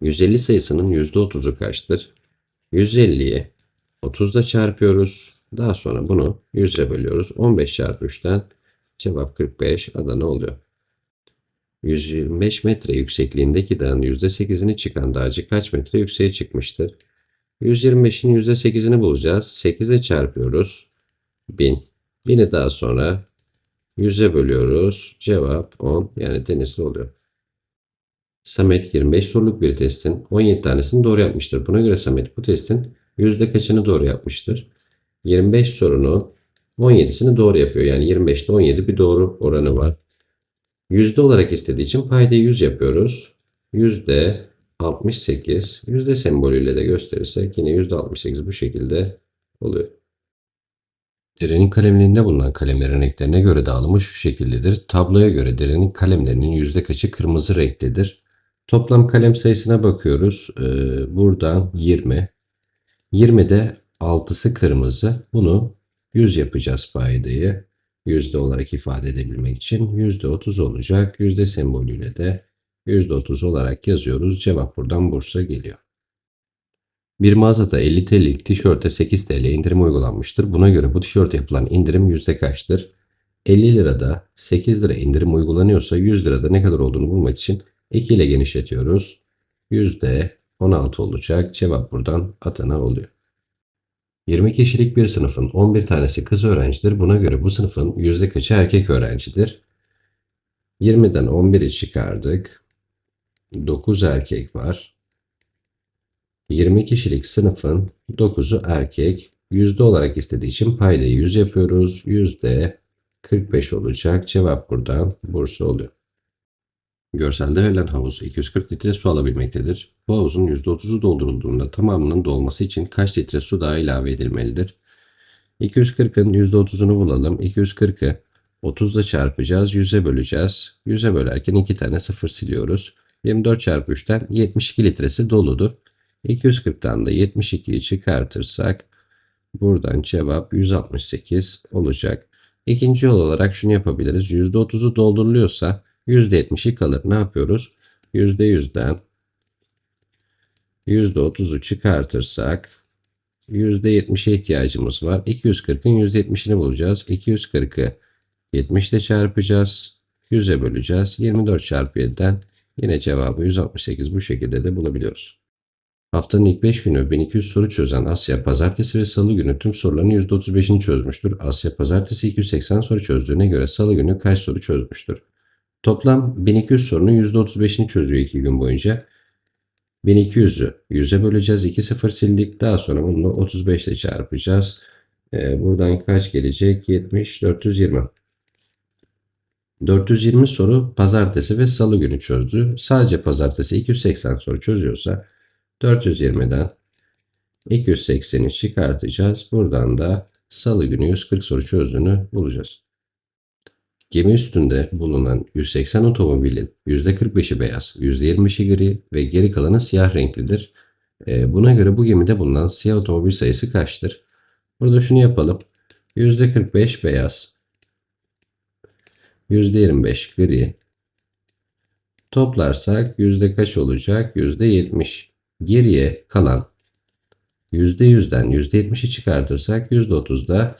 150 sayısının %30'u kaçtır? 150'yi 30'da çarpıyoruz. Daha sonra bunu 100'e bölüyoruz. 15 çarpı 3'ten cevap 45 Adana oluyor. 125 metre yüksekliğindeki dağın %8'ini çıkan dağcı kaç metre yükseğe çıkmıştır? 125'in %8'ini bulacağız. 8'e çarpıyoruz. 1000. 1000'i daha sonra 100'e bölüyoruz. Cevap 10 yani denizli oluyor. Samet 25 soruluk bir testin 17 tanesini doğru yapmıştır. Buna göre Samet bu testin yüzde kaçını doğru yapmıştır? 25 sorunun 17'sini doğru yapıyor. Yani 25'te 17 bir doğru oranı var. Yüzde olarak istediği için paydayı 100 yapıyoruz. Yüzde 68 yüzde sembolüyle de gösterirsek yine yüzde 68 bu şekilde oluyor. Derenin kalemliğinde bulunan kalemlerin renklerine göre dağılımı şu şekildedir. Tabloya göre derenin kalemlerinin yüzde kaçı kırmızı renktedir? Toplam kalem sayısına bakıyoruz. Ee, buradan 20. 20'de 6'sı kırmızı. Bunu 100 yapacağız paydayı. Yüzde olarak ifade edebilmek için yüzde 30 olacak. Yüzde sembolüyle de yüzde 30 olarak yazıyoruz. Cevap buradan Bursa geliyor. Bir mağazada 50 TL'lik tişörte 8 TL indirim uygulanmıştır. Buna göre bu tişörte yapılan indirim yüzde kaçtır? 50 lirada 8 lira indirim uygulanıyorsa 100 lirada ne kadar olduğunu bulmak için 2 ile genişletiyoruz. Yüzde 16 olacak. Cevap buradan Adana oluyor. 20 kişilik bir sınıfın 11 tanesi kız öğrencidir. Buna göre bu sınıfın yüzde kaçı erkek öğrencidir? 20'den 11'i çıkardık. 9 erkek var. 20 kişilik sınıfın 9'u erkek. Yüzde olarak istediği için paydayı 100 yapıyoruz. Yüzde 45 olacak. Cevap buradan Bursa oluyor. Görselde verilen havuz 240 litre su alabilmektedir. Bu havuzun %30'u doldurulduğunda tamamının dolması için kaç litre su daha ilave edilmelidir? 240'ın %30'unu bulalım. 240'ı 30 ile çarpacağız. 100'e böleceğiz. 100'e bölerken 2 tane sıfır siliyoruz. 24 çarpı 3'ten 72 litresi doludur. 240'tan da 72'yi çıkartırsak buradan cevap 168 olacak. İkinci yol olarak şunu yapabiliriz. %30'u dolduruluyorsa %70'i kalır. Ne yapıyoruz? %100'den %30'u çıkartırsak %70'e ihtiyacımız var. 240'ın %70'ini bulacağız. 240'ı 70 ile çarpacağız. 100'e böleceğiz. 24 çarpı 7'den yine cevabı 168 bu şekilde de bulabiliyoruz. Haftanın ilk 5 günü 1200 soru çözen Asya pazartesi ve salı günü tüm soruların %35'ini çözmüştür. Asya pazartesi 280 soru çözdüğüne göre salı günü kaç soru çözmüştür? Toplam 1200 sorunun %35'ini çözüyor 2 gün boyunca. 1200'ü 100'e böleceğiz. 2 sıfır sildik. Daha sonra bunu 35 ile çarpacağız. Ee, buradan kaç gelecek? 70, 420. 420 soru pazartesi ve salı günü çözdü. Sadece pazartesi 280 soru çözüyorsa 420'den 280'i çıkartacağız. Buradan da salı günü 140 soru çözdüğünü bulacağız. Gemi üstünde bulunan 180 otomobilin %45'i beyaz, %25'i gri ve geri kalanı siyah renklidir. Ee, buna göre bu gemide bulunan siyah otomobil sayısı kaçtır? Burada şunu yapalım. %45 beyaz, %25 gri. Toplarsak yüzde kaç olacak? %70. Geriye kalan %100'den %70'i çıkartırsak %30'da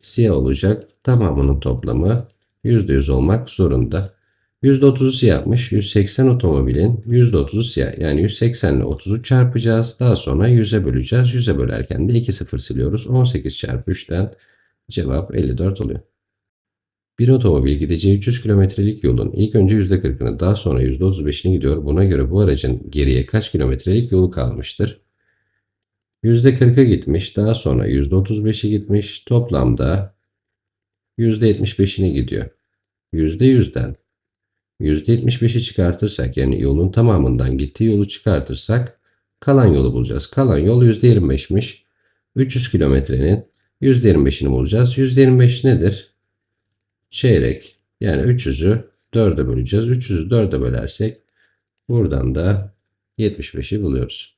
siyah olacak. Tamamının toplamı %100 olmak zorunda. %30'u siyahmış. 180 otomobilin %30'u siyah. Yani 180 ile 30'u çarpacağız. Daha sonra 100'e böleceğiz. 100'e bölerken de 2 sıfır siliyoruz. 18 çarpı 3'ten cevap 54 oluyor. Bir otomobil gideceği 300 kilometrelik yolun ilk önce %40'ını daha sonra %35'ini gidiyor. Buna göre bu aracın geriye kaç kilometrelik yolu kalmıştır? %40'a gitmiş. Daha sonra %35'i gitmiş. Toplamda %75'ine gidiyor. %100'den %75'i çıkartırsak yani yolun tamamından gittiği yolu çıkartırsak kalan yolu bulacağız. Kalan yol %25'miş. 300 kilometrenin %25'ini bulacağız. %25 nedir? Çeyrek. Yani 300'ü 4'e böleceğiz. 300'ü 4'e bölersek buradan da 75'i buluyoruz.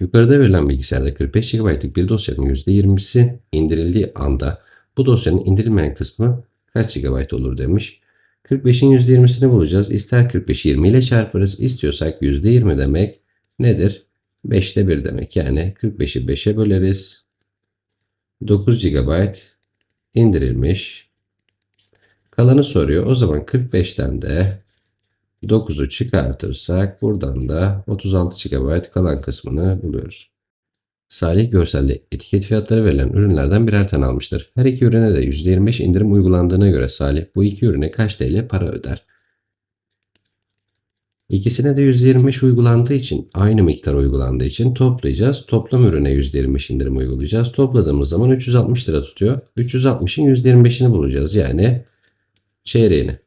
Yukarıda verilen bilgisayarda 45 GB'lık bir dosyanın %20'si indirildiği anda bu dosyanın indirilmeyen kısmı kaç GB olur demiş. 45'in %20'sini bulacağız. İster 45'i 20 ile çarparız. istiyorsak %20 demek nedir? 5'te 1 demek. Yani 45'i 5'e böleriz. 9 GB indirilmiş. Kalanı soruyor. O zaman 45'ten de 9'u çıkartırsak buradan da 36 GB kalan kısmını buluyoruz. Salih görselde etiket fiyatları verilen ürünlerden birer tane almıştır. Her iki ürüne de %25 indirim uygulandığına göre Salih bu iki ürüne kaç TL para öder? İkisine de %25 uygulandığı için aynı miktar uygulandığı için toplayacağız. Toplam ürüne %25 indirim uygulayacağız. Topladığımız zaman 360 lira tutuyor. 360'ın %25'ini bulacağız. Yani çeyreğini.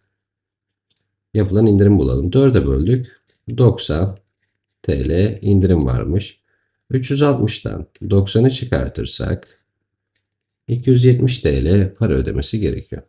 Yapılan indirim bulalım. 4'e böldük. 90 TL indirim varmış. 360'tan 90'ı çıkartırsak 270 TL para ödemesi gerekiyor.